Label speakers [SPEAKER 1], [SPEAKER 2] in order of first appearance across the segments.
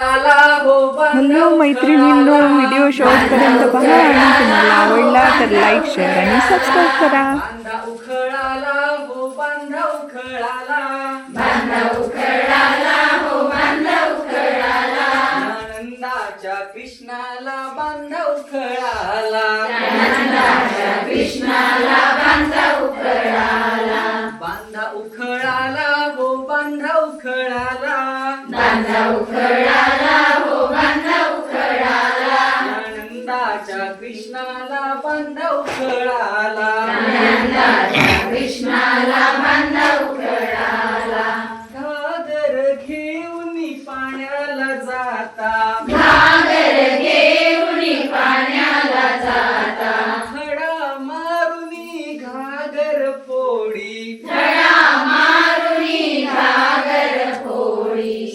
[SPEAKER 1] Hello मैत्रिणींनो video शेवटपर्यंत पहा आणि तुम्हाला आवडला तर लाईक शेअर आणि सबस्क्राईब करा.
[SPEAKER 2] बांधा उखळाला हो बांधा उखळाला. आनंदाच्या कृष्णाला बांधा उखळाला. बांधा उखळाला. हो बांधा उखळाला आनंदाच्या कृष्णाला बांधा उखळाला घागर घेऊन पाण्याला जाता. खडा मारुनी घागर फोडी.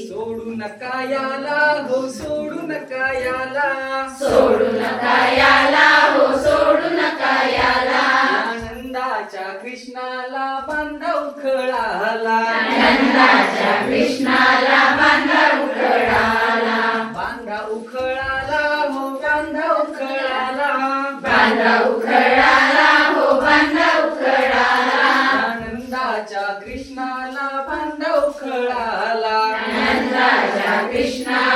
[SPEAKER 2] सोडू नका याला हो सोडू नका याला
[SPEAKER 3] सोडू नका याला हो सोडू नका याला.
[SPEAKER 2] आनंदाच्या कृष्णाला बांधा उखळाला
[SPEAKER 3] नंदाच्या कृष्णाला बांधा उकळाला
[SPEAKER 2] बांधा उखळाला हो बांधा उखळाला
[SPEAKER 3] बांधा उकळाला हो बांधा उकळाला
[SPEAKER 2] आनंदाच्या कृष्णाला बांधा उखळाला
[SPEAKER 3] नंदाच्या कृष्णाला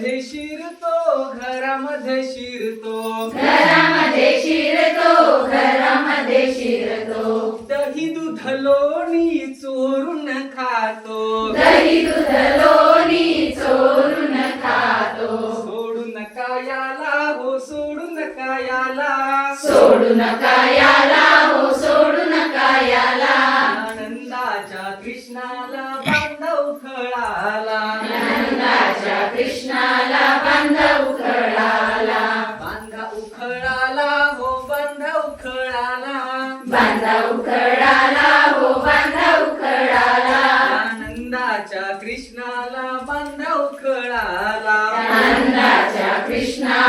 [SPEAKER 2] घरामध्ये शिरतो घरामध्ये शिरतो.
[SPEAKER 3] घरामध्ये शिरतो घरामध्ये शिरतो.
[SPEAKER 2] दही दूध लोणी चोरून खातो.
[SPEAKER 3] दही दूध लोणी चोरून खातो.
[SPEAKER 2] सोडू नका याला हो सोडू नका याला.
[SPEAKER 3] सोडू नका याला नंदाच्या कृष्णाला बांधा उकळाला
[SPEAKER 2] बांधा उखळाला हो बांधा उखळाला.
[SPEAKER 3] बांधा उकळाला हो बांधा उकळाला
[SPEAKER 2] आनंदाच्या कृष्णाला बांधा उखळाला.
[SPEAKER 3] नंदाच्या कृष्णाला